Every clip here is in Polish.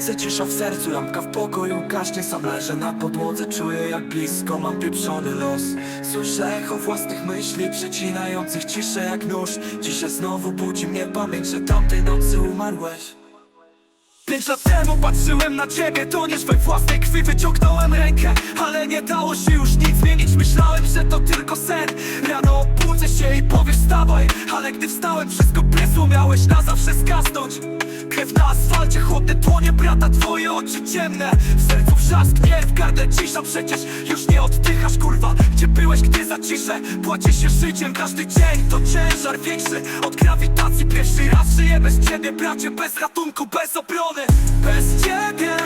granice, cisza w sercu? Lampka w pokoju, gaśnie, sam leżę na podłodze. Czuję jak blisko mam pieprzony los. Słyszę echo własnych myśli, przecinających ciszę jak nóż. Dzisiaj znowu budzi mnie pamięć, że tamtej nocy umarłeś Pięć lat temu patrzyłem na ciebie, toniesz we własnej krwi Wyciągnąłem rękę, ale nie dało się już nic zmienić. Myślałem, że to tylko sen. Rano obudzę się i powiesz wstawaj Ale gdy wstałem, wszystko prysło, miałeś na zawsze zgasnąć. Krew na asfalcie, chłodne dłonie brata, twoje oczy ciemne. W sercu wrzask, nie w gardle cisza Przecież już nie oddychasz, kurwa. Gdzie byłeś, gdy zaciszę? Płacie się życiem, każdy dzień to ciężar większy. Od grawitacji pierwszy raz żyję bez ciebie Bracie, bez ratunku, bez obrony. Bez ciebie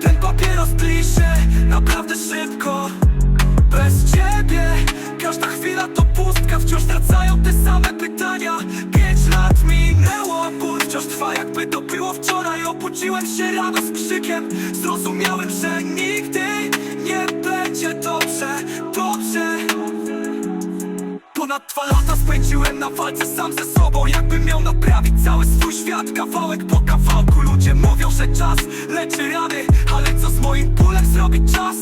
ten papieros plisze Naprawdę szybko. Bez ciebie Każda chwila to pustka. Wciąż wracają te same pytania. Pięć lat minęło, a ból wciąż trwa. Jakby to było wczoraj Obudziłem się rano z krzykiem. Zrozumiałem, że nigdy nie będzie Dobrze Ponad dwa lata spędziłem na walce sam ze sobą Jakbym miał naprawić cały swój świat. Kawałek po kawałku Ludzie mówią, że czas leczy rany Ale co z moim bólem zrobić czas?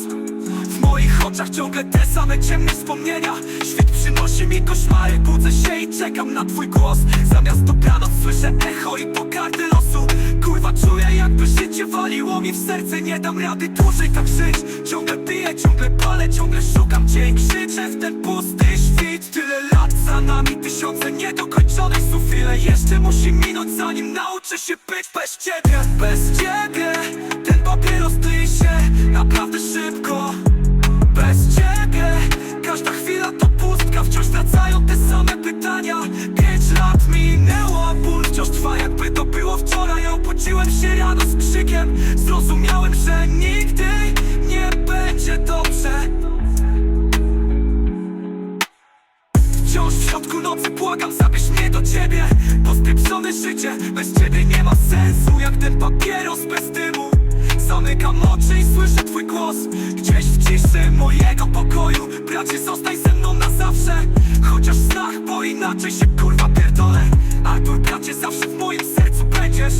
W moich oczach ciągle te same ciemne wspomnienia. Świt przynosi mi koszmary Budzę się i czekam na twój głos. Zamiast dobranoc słyszę echo i pokardy losu. Kurwa czuję jakby życie waliło mi w serce. Nie dam rady dłużej tak żyć. Ciągle piję, ciągle palę, ciągle szukam cię i krzyczę w ten pusty świt Tyle lat za nami, tysiące niedokończonych słów. Ile jeszcze musi minąć zanim nauczę się być bez ciebie? Bez ciebie ten papieros tyje się naprawdę szybko. Bez ciebie Każda chwila to pustka. Wciąż wracają te same pytania. Pięć lat minęło, a ból wciąż trwa. Jakby to było wczoraj Obudziłem się rano z krzykiem. Zrozumiałem, że nigdy nie będzie dobrze Wciąż w środku nocy błagam, zabierz mnie do ciebie. Pospieprzone życie, bez ciebie nie ma sensu. Jak ten papieros bez dymu. Zamykam oczy i słyszę twój głos. Gdzieś w ciszy mojego pokoju Bracie, zostań ze mną na zawsze. Chociaż w bo inaczej się kurwa pierdolę. Artur, bracie, zawsze w moim sercu będziesz